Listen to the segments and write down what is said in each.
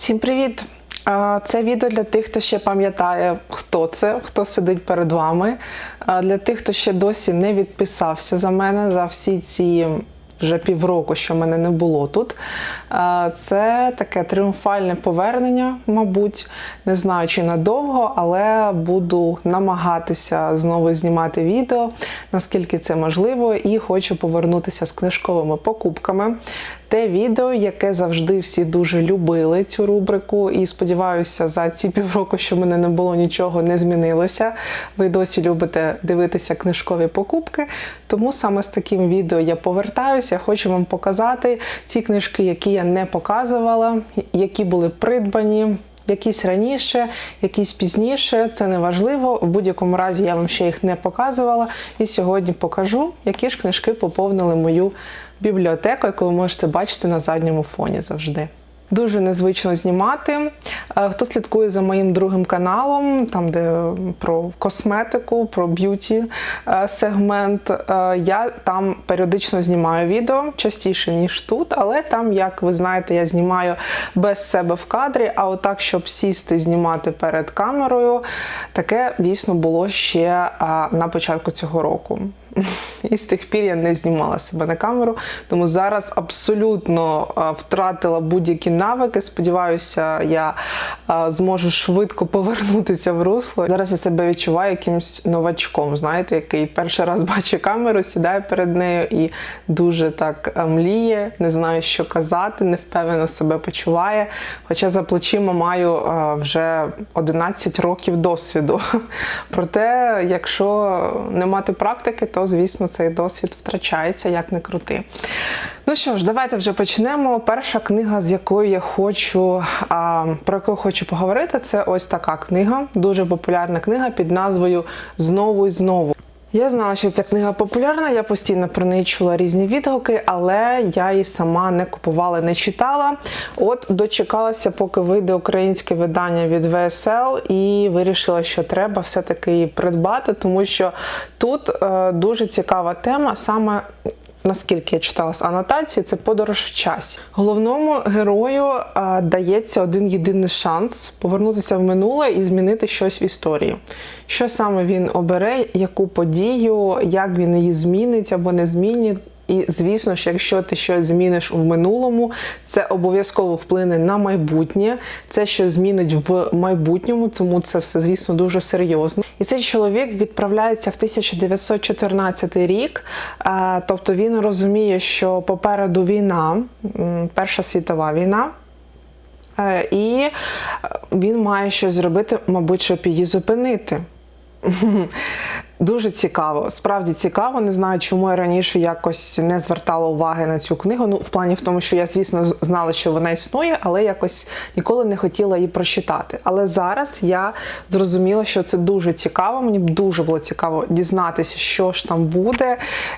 Всім привіт! Це відео для тих, хто ще пам'ятає, хто це, хто сидить перед вами. Для тих, хто ще досі не відписався за мене за всі ці вже півроку, що мене не було тут. Це таке тріумфальне повернення, мабуть. Не знаю, чи надовго, але буду намагатися знову знімати відео, наскільки це можливо, і хочу повернутися з книжковими покупками. Те відео, яке завжди всі дуже любили цю рубрику, і сподіваюся, за ці півроку, що в мене не було нічого, не змінилося. Ви досі любите дивитися книжкові покупки. Тому саме з таким відео я повертаюся. Я хочу вам показати ті книжки, які я не показувала, які були придбані. Якісь раніше, якісь пізніше, це не важливо. В будь-якому разі я вам ще їх не показувала. І сьогодні покажу, які ж книжки поповнили мою бібліотеку, яку ви можете бачити на задньому фоні завжди. Дуже незвично знімати. Е, Хто слідкує за моїм другим каналом, там де про косметику, про б'юті е, сегмент, е, я там періодично знімаю відео частіше ніж тут, але там, як ви знаєте, я знімаю без себе в кадрі. А отак, щоб сісти, знімати перед камерою, таке дійсно було ще на початку цього року. І з тих пір я не знімала себе на камеру, тому зараз абсолютно втратила будь-які навики. Сподіваюся, я зможу швидко повернутися в русло. Зараз я себе відчуваю якимось новачком, знаєте, який перший раз бачить камеру, сідає перед нею і дуже так мліє, не знає, що казати, невпевнено себе почуває. Хоча за плечима маю вже 11 років досвіду. Проте, якщо не мати практики, то звісно цей досвід втрачається як не крути. Ну що ж, давайте вже почнемо. Перша книга, з якою я хочу а, про яку хочу поговорити, це ось така книга, дуже популярна книга під назвою Знову і знову. Я знала, що ця книга популярна, я постійно про неї чула різні відгуки, але я її сама не купувала, не читала. От дочекалася, поки вийде українське видання від ВСЛ, і вирішила, що треба все-таки її придбати, тому що тут е, дуже цікава тема саме. Наскільки я читала з анотації, це подорож в часі. Головному герою а, дається один єдиний шанс повернутися в минуле і змінити щось в історії. Що саме він обере, яку подію, як він її змінить або не змінить. І, звісно ж, якщо ти щось зміниш у минулому, це обов'язково вплине на майбутнє, це щось змінить в майбутньому, тому це все, звісно, дуже серйозно. І цей чоловік відправляється в 1914 рік, тобто він розуміє, що попереду війна, Перша світова війна. Е, І він має щось зробити, мабуть, щоб її зупинити. Дуже цікаво, справді цікаво. Не знаю, чому я раніше якось не звертала уваги на цю книгу. Ну, в плані в тому, що я, звісно, знала, що вона існує, але якось ніколи не хотіла її прочитати. Але зараз я зрозуміла, що це дуже цікаво. Мені дуже було цікаво дізнатися, що ж там буде,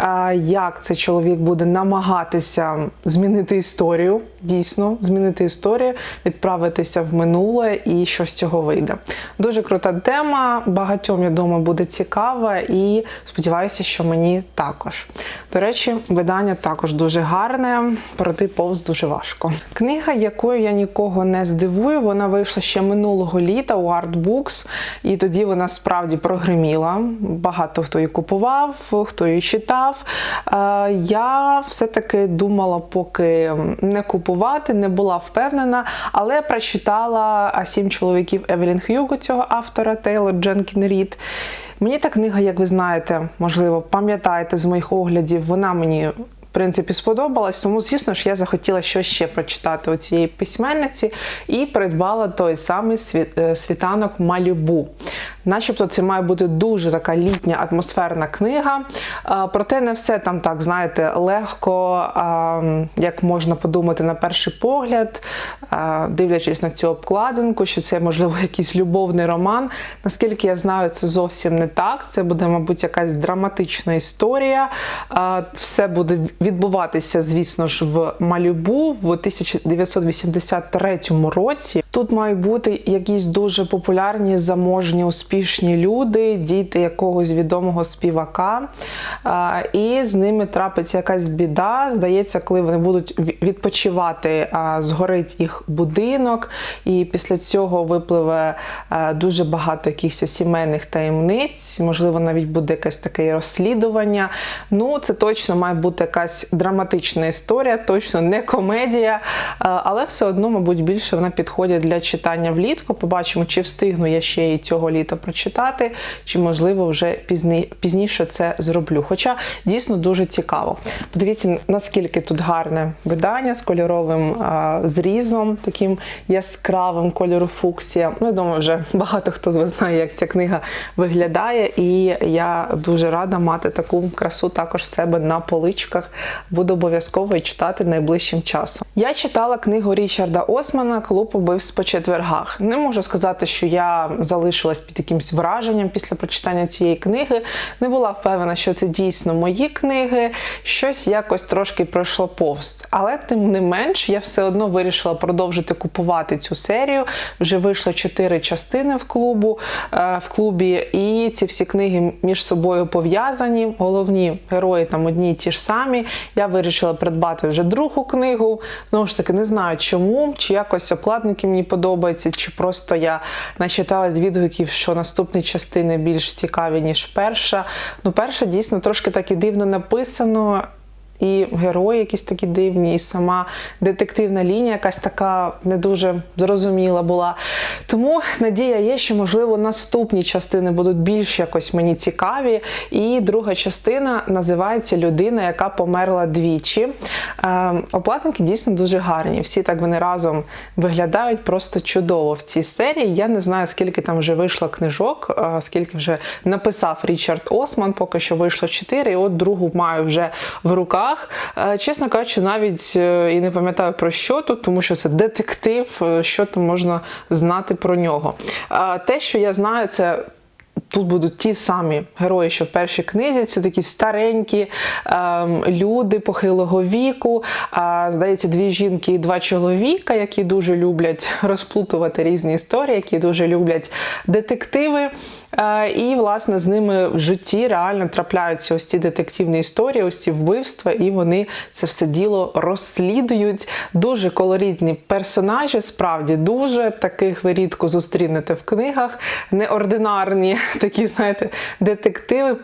е, як цей чоловік буде намагатися змінити історію, дійсно змінити історію, відправитися в минуле і що з цього вийде. Дуже крута тема. Багатьом, я думаю, буде цікава, і сподіваюся, що мені також. До речі, видання також дуже гарне, пройти повз дуже важко. Книга, якою я нікого не здивую, вона вийшла ще минулого літа у Artbooks, і тоді вона справді прогреміла. Багато хто її купував, хто її читав. Е, Я все-таки думала, поки не купувати, не була впевнена, але прочитала сім чоловіків Евелін Х'юго цього автора Тейлор Дженкін Рід. Мені та книга, як ви знаєте, можливо, пам'ятаєте з моїх оглядів, вона мені. В принципі, сподобалась, тому, звісно ж, я захотіла щось ще прочитати у цієї письменниці і придбала той самий е, світанок Малібу. Начебто це має бути дуже така літня атмосферна книга. Проте не все там так, знаєте, легко, як можна подумати на перший погляд, дивлячись на цю обкладинку, що це, можливо, якийсь любовний роман. Наскільки я знаю, це зовсім не так. Це буде, мабуть, якась драматична історія. Все буде відбуватися, звісно ж, в Малібу в 1983 році. Тут мають бути якісь дуже популярні заможні успішні люди, діти якогось відомого співака, і з ними трапиться якась біда. Здається, коли вони будуть відпочивати, згорить їх будинок, і після цього випливе дуже багато якихось сімейних таємниць. Можливо, навіть буде якесь таке розслідування. Ну, це точно має бути якась драматична історія, точно не комедія, але все одно, мабуть, більше вона підходить для читання влітку. Побачимо, чи встигну я ще її цього літа прочитати, чи можливо вже пізні, пізніше це зроблю. Хоча дійсно дуже цікаво. Подивіться, наскільки тут гарне видання з кольоровим а, зрізом, таким яскравим кольору фуксія. Ну, я думаю, вже багато хто з вас знає, як ця книга виглядає, і я дуже рада мати таку красу також в себе на поличках. Буду обов'язково читати найближчим часом. Я читала книгу Річарда Османа Клуб убивств по четвергах. Не можу сказати, що я залишилась під якимось враженням після прочитання цієї книги. Не була впевнена, що це дійсно мої книги. Щось якось трошки пройшло повз. Але тим не менш, я все одно вирішила продовжити купувати цю серію. Вже вийшло чотири частини в клубу е, в клубі, і ці всі книги між собою пов'язані. Головні герої там одні й ті ж самі. Я вирішила придбати вже другу книгу. Знову ж таки, не знаю чому, чи якось обкладники мені подобаються, чи просто я начиталась відгуків, що наступні частини більш цікаві, ніж перша. Ну, перша дійсно трошки так і дивно написано. І герої якісь такі дивні, і сама детективна лінія якась така не дуже зрозуміла була. Тому надія є, що, можливо, наступні частини будуть більш якось мені цікаві. І друга частина називається Людина, яка померла двічі. Е, Оплатники дійсно дуже гарні. Всі так вони разом виглядають просто чудово в цій серії. Я не знаю, скільки там вже вийшло книжок, е, скільки вже написав Річард Осман, поки що вийшло 4, і от другу маю вже в руках. Е, Чесно кажучи, навіть е, і не пам'ятаю про що тут, тому що це детектив, е, що там можна знати про нього. Те, що я знаю, це. Тут будуть ті самі герої, що в першій книзі. Це такі старенькі ем, люди похилого віку. А, здається, дві жінки і два чоловіка, які дуже люблять розплутувати різні історії, які дуже люблять детективи. Е, і, власне, з ними в житті реально трапляються ось ці детективні історії, ось ці вбивства, і вони це все діло розслідують. Дуже колоритні персонажі, справді дуже таких ви рідко зустрінете в книгах. Неординарні такі, знаєте, детективи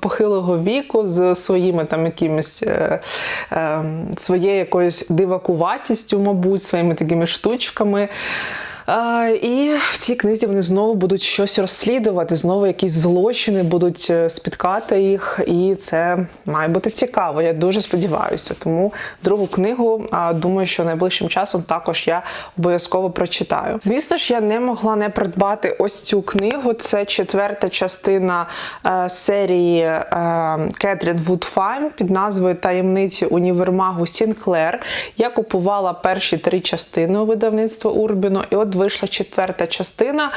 похилого віку з своїми там якимись е, е, своєю якоюсь дивакуватістю, мабуть, своїми такими штучками. І в цій книзі вони знову будуть щось розслідувати, знову якісь злочини будуть е, спіткати їх, і це має бути цікаво. Я дуже сподіваюся. Тому другу книгу думаю, що найближчим часом також я обов'язково прочитаю. Звісно ж, я не могла не придбати ось цю книгу. Це четверта частина е, серії е, Кетрін Вудфайн під назвою Таємниці універмагу Сінклер. Я купувала перші три частини у видавництва Урбіно, і от вийшла четверта частина.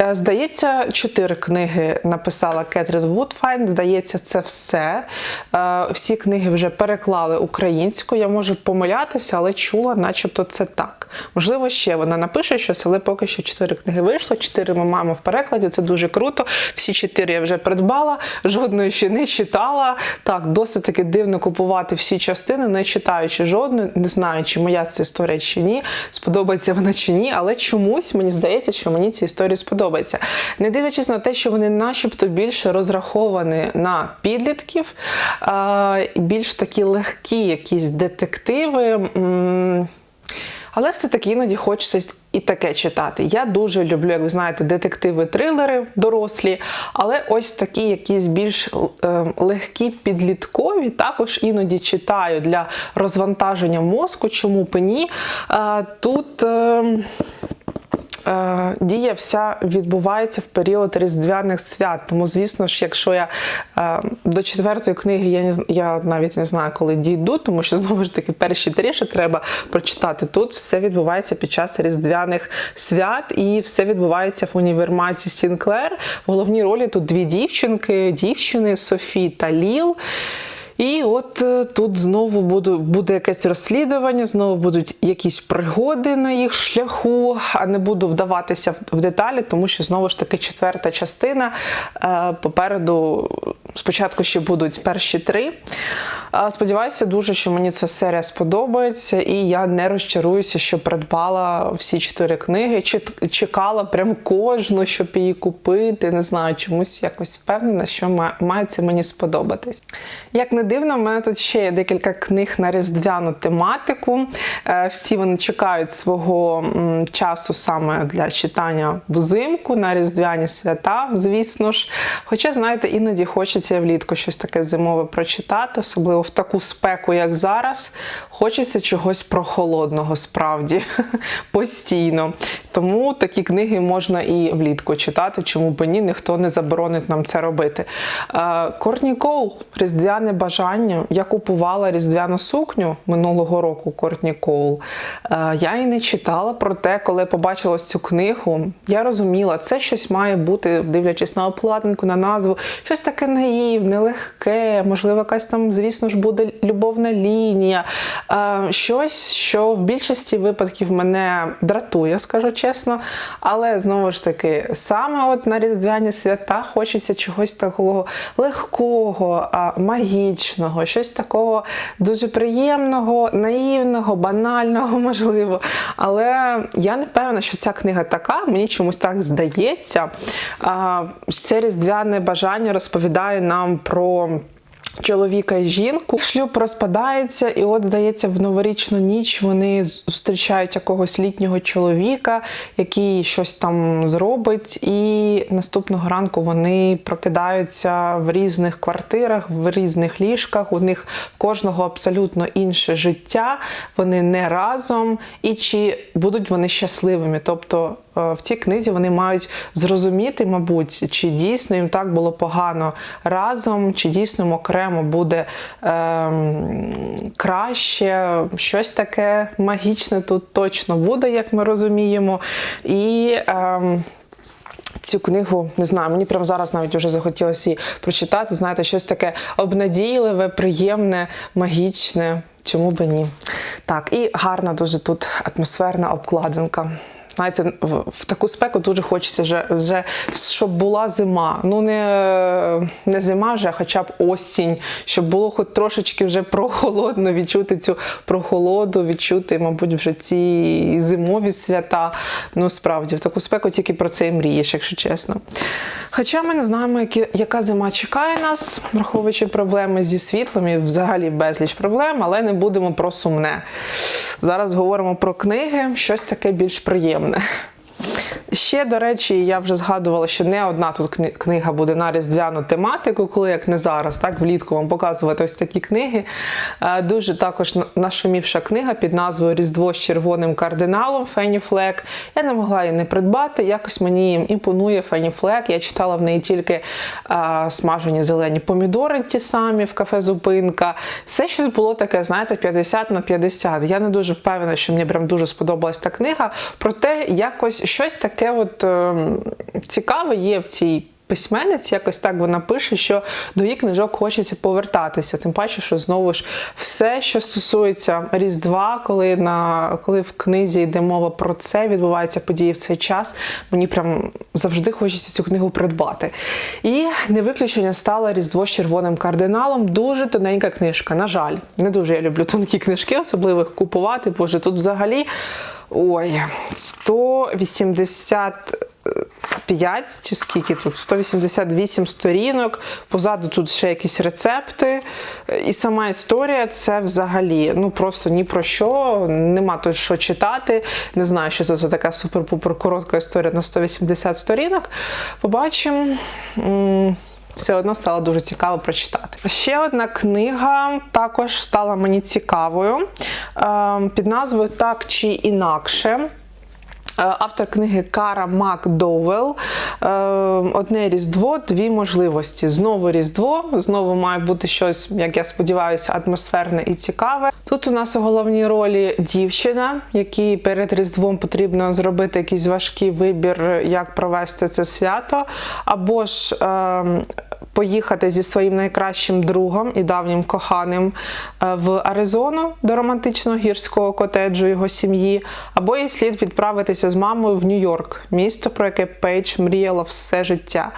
Е, Здається, чотири книги написала Кетрін Вудфайн. Здається, це все. Е, Всі книги вже переклали українською. Я можу помилятися, але чула, начебто, це так. Можливо, ще вона напише щось, але поки що чотири книги вийшло. Чотири ми маємо в перекладі. Це дуже круто. Всі чотири я вже придбала, жодної ще не читала. Так, досить таки дивно купувати всі частини, не читаючи жодної. Не знаю, чи моя ця історія чи ні, сподобається вона чи ні, але чомусь мені здається, що мені ці історії сподобаються. Не дивлячись на те, що вони начебто більше розраховані на підлітків, більш такі легкі якісь детективи. Але все-таки іноді хочеться і таке читати. Я дуже люблю, як ви знаєте, детективи, трилери дорослі, але ось такі якісь більш е, легкі підліткові, також іноді читаю для розвантаження мозку, чому б ні. Е, тут. Е, Дія вся відбувається в період різдвяних свят. Тому, звісно ж, якщо я е, до четвертої книги я не я навіть не знаю, коли дійду, тому що знову ж таки перші ще треба прочитати. Тут все відбувається під час різдвяних свят, і все відбувається в універмазі Сінклер. В головній ролі тут дві дівчинки, дівчини Софі та Ліл. І от е, тут знову буде, буде якесь розслідування, знову будуть якісь пригоди на їх шляху, а не буду вдаватися в- в деталі, тому що знову ж таки четверта частина. Е, Попереду спочатку ще будуть перші три. Сподіваюся дуже, що мені ця серія сподобається, і я не розчаруюся, що придбала всі чотири книги. Чекала прям кожну, щоб її купити. Не знаю, чомусь якось впевнена, що має це мені сподобатись. Як не дивно, в мене тут ще є декілька книг на різдвяну тематику. Е, Всі вони чекають свого часу саме для читання взимку на різдвяні свята, звісно ж. Хоча, знаєте, іноді хочеться влітку щось таке зимове прочитати, особливо в таку спеку, як зараз. Хочеться чогось прохолодного справді постійно. Тому такі книги можна і влітку читати, чому б ні, ніхто не заборонить нам це робити. Е, Кортні Коул, Різдвяне бажання. Я купувала різдвяну сукню минулого року Кортні Коул. Е, Я її не читала, проте, коли побачила цю книгу, я розуміла, це щось має бути, дивлячись на обкладинку, на назву, щось таке наївне, легке, можливо, якась там, звісно ж, буде любовна лінія. Щось, що в більшості випадків мене дратує, скажу чесно. Але знову ж таки, саме от на різдвяні свята хочеться чогось такого легкого, магічного, щось такого дуже приємного, наївного, банального, можливо. Але я не впевнена, що ця книга така, мені чомусь так здається. Це різдвяне бажання розповідає нам про. Чоловіка і жінку шлюб розпадається, і от здається, в новорічну ніч вони зустрічають якогось літнього чоловіка, який щось там зробить, і наступного ранку вони прокидаються в різних квартирах, в різних ліжках. У них кожного абсолютно інше життя. Вони не разом, і чи будуть вони щасливими? Тобто в цій книзі вони мають зрозуміти, мабуть, чи дійсно їм так було погано разом, чи дійсно окремо буде ем, краще. Щось таке магічне тут точно буде, як ми розуміємо. І ем, Цю книгу не знаю, мені прямо зараз навіть вже захотілося її прочитати. Знаєте, щось таке обнадійливе, приємне, магічне. Чому би ні? Так, і гарна дуже тут атмосферна обкладинка. Знаєте, в, таку спеку дуже хочеться вже, вже, щоб була зима. Ну, не, не зима вже, а хоча б осінь, щоб було хоч трошечки вже прохолодно, відчути цю прохолоду, відчути, мабуть, вже ці зимові свята. Ну, справді, в таку спеку тільки про це і мрієш, якщо чесно. Хоча ми не знаємо, які, яка зима чекає нас, враховуючи проблеми зі світлом і взагалі безліч проблем, але не будемо про сумне. Зараз говоримо про книги, щось таке більш приємне приємне. Ще, до речі, я вже згадувала, що не одна тут книга буде на різдвяну тематику, коли як не зараз, так влітку вам показувати ось такі книги. Е, Дуже також нашумівша книга під назвою Різдво з червоним кардиналом Фенні Флек. Я не могла її не придбати. Якось мені імпонує Фенні Флек. Я читала в неї тільки е, смажені зелені помідори, ті самі в кафе Зупинка. Все, що було таке, знаєте, 50 на 50. Я не дуже впевнена, що мені прям дуже сподобалась та книга. Проте якось щось таке от, е, цікаве є в цій. Письменниці, якось так вона пише, що до її книжок хочеться повертатися. Тим паче, що знову ж все, що стосується Різдва, коли на коли в книзі йде мова про це, відбуваються події в цей час. Мені прям завжди хочеться цю книгу придбати. І не виключення стало Різдво з червоним кардиналом. Дуже тоненька книжка. На жаль, не дуже я люблю тонкі книжки, особливо їх купувати, боже тут взагалі. Ой, 180 5 чи скільки тут? 188 сторінок. Позаду тут ще якісь рецепти. І сама історія це взагалі ну просто ні про що. Нема тут що читати. Не знаю, що це за така супер-пупер коротка історія на 180 сторінок. Побачимо. Все одно стало дуже цікаво прочитати. Ще одна книга також стала мені цікавою е, під назвою Так чи інакше. Е, Автор книги Кара Макдовел. Е, Одне різдво, дві можливості. Знову різдво, знову має бути щось, як я сподіваюся, атмосферне і цікаве. Тут у нас у головній ролі дівчина, якій перед Різдвом потрібно зробити якийсь важкий вибір, як провести це свято, або ж е, поїхати зі своїм найкращим другом і давнім коханим е, в Аризону до романтичного гірського котеджу його сім'ї, або їй слід відправитися з мамою в Нью-Йорк, місто, про яке Пейдж мріяла все життя.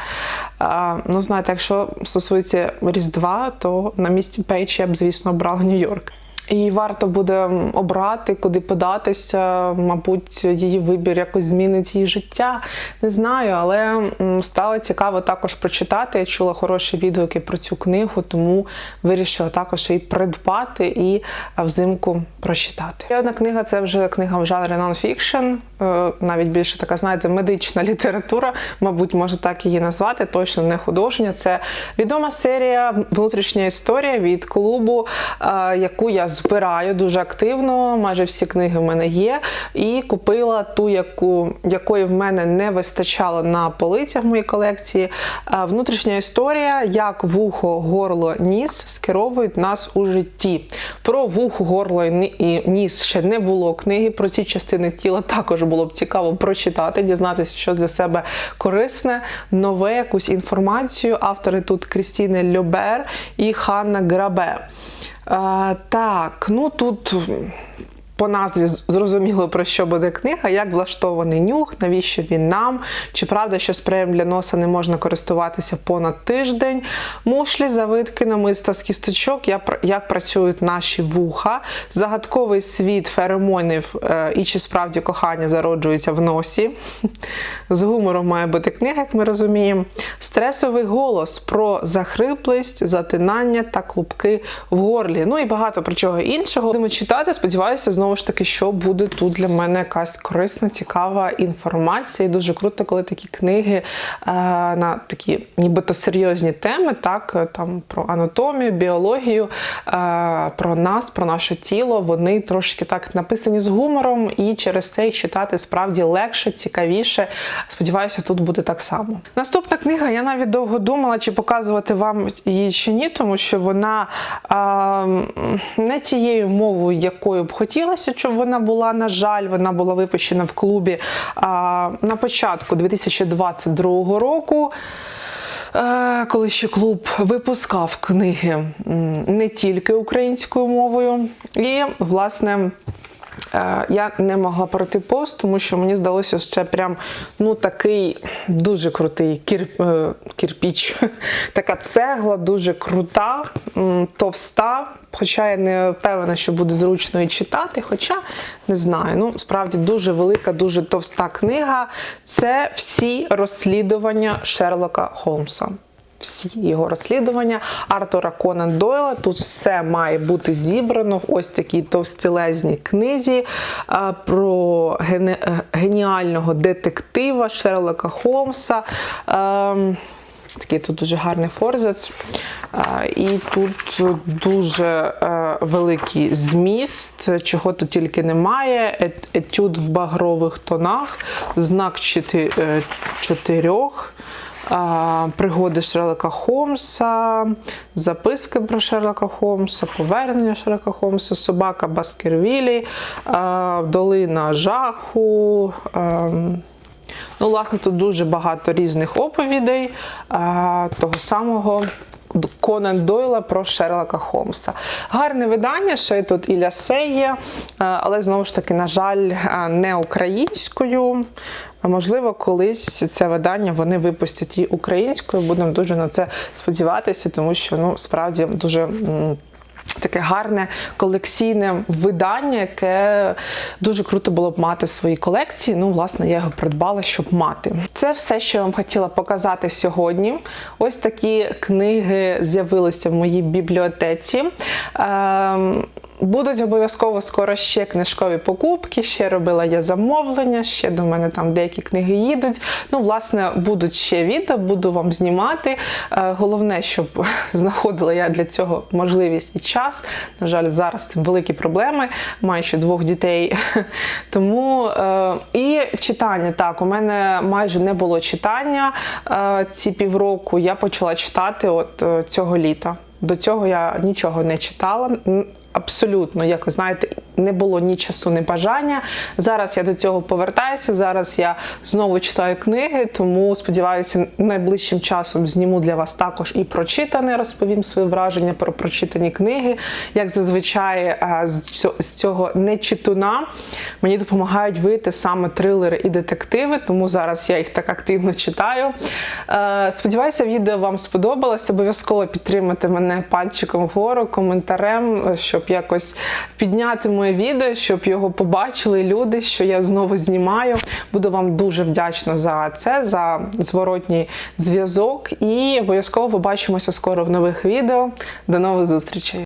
Е, Ну, знаєте, якщо стосується Різдва, то на місці Пейдж я б, звісно, брала Нью-Йорк. І варто буде обрати, куди податися. Мабуть, її вибір якось змінить її життя. Не знаю, але стало цікаво також прочитати. Я чула хороші відгуки про цю книгу, тому вирішила також її придбати і взимку прочитати. Ще одна книга це вже книга в жанрі нонфікшн, е, навіть більше така, знаєте, медична література, мабуть, можна так її назвати, точно не художня. Це відома серія внутрішня історія від клубу, е, яку я збираю дуже активно. Майже всі книги в мене є. І купила ту, яку, якої в мене не вистачало на полицях в моїй колекції. Е, Внутрішня історія, як вухо, горло, ніс скеровують нас у житті. Про вухо, горло і ніс ще не було книги. Про ці частини тіла також було б цікаво прочитати, дізнатися, що для себе корисне, нове, якусь інформацію. Автори тут Крістіни Льобер і Ханна Грабе. Так, ну тут. По назві зрозуміло про що буде книга, як влаштований нюх, навіщо він нам, чи правда, що спреєм для носа не можна користуватися понад тиждень, мушлі, завитки, намиста з кісточок, як, працюють наші вуха, загадковий світ феромонів е, і чи справді кохання зароджується в носі. З гумором має бути книга, як ми розуміємо. Стресовий голос про захриплість, затинання та клубки в горлі. Ну і багато про чого іншого. Будемо читати. Сподіваюся, знову ж таки, що буде тут для мене якась корисна, цікава інформація. І дуже круто, коли такі книги е, на такі нібито серйозні теми, так е, там про анатомію, біологію, е, про нас, про наше тіло. Вони трошки так написані з гумором, і через це їх читати справді легше, цікавіше. Сподіваюся, тут буде так само. Наступна книга, я навіть довго думала, чи показувати вам її чи ні, тому що вона а, не тією мовою, якою б хотілося, щоб вона була. На жаль, вона була випущена в клубі а, на початку 2022 року. Е, Коли ще клуб випускав книги не тільки українською мовою, і власне Я не могла пройти пост, тому що мені здалося, що це прям ну такий дуже крутий кір, е, кірпіч. Така цегла, дуже крута, товста. Хоча я не впевнена, що буде зручно і читати, хоча не знаю. Ну, справді дуже велика, дуже товста книга. Це всі розслідування Шерлока Холмса всі його розслідування Артура Конан Дойла. Тут все має бути зібрано в ось такій товстілезній книзі про гене- е, геніального детектива Шерлока Холмса. Ем, Такий тут дуже гарний форзац. І тут дуже е, великий зміст, чого тут тільки немає. Ет- Етюд в багрових тонах, знак е, чотирьох. Пригоди Шерлока Холмса, записки про Шерлока Холмса, повернення Шерлока Холмса, собака Баскервілі, долина жаху. Ну, власне, тут дуже багато різних оповідей того самого. Конан Дойла про Шерлока Холмса. Гарне видання, ще й тут і лясе є, але знову ж таки, на жаль, не українською. Можливо, колись це видання вони випустять і українською. Будемо дуже на це сподіватися, тому що ну, справді дуже. Таке гарне колекційне видання, яке дуже круто було б мати в своїй колекції. Ну, власне, я його придбала, щоб мати. Це все, що я вам хотіла показати сьогодні. Ось такі книги з'явилися в моїй бібліотеці. Ем, Будуть обов'язково скоро ще книжкові покупки, ще робила я замовлення, ще до мене там деякі книги їдуть. Ну, власне, будуть ще відео, буду вам знімати. Е, Головне, щоб знаходила я для цього можливість і час. На жаль, зараз великі проблеми. Маю ще двох дітей. Тому е, і читання. Так, у мене майже не було читання е, ці півроку. Я почала читати от цього літа. До цього я нічого не читала. Абсолютно, як ви знаєте, не було ні часу, ні бажання. Зараз я до цього повертаюся. Зараз я знову читаю книги, тому сподіваюся, найближчим часом зніму для вас також і прочитане, розповім свої враження про прочитані книги. Як зазвичай е, з цьо- з цього нечитуна мені допомагають вийти саме трилери і детективи, тому зараз я їх так активно читаю. Е, Сподіваюся, відео вам сподобалось. Обов'язково підтримати мене пальчиком вгору, коментарем, е, щоб якось підняти моє відео, щоб його побачили люди, що я знову знімаю. Буду вам дуже вдячна за це, за зворотній зв'язок. І обов'язково побачимося скоро в нових відео. До нових зустрічей!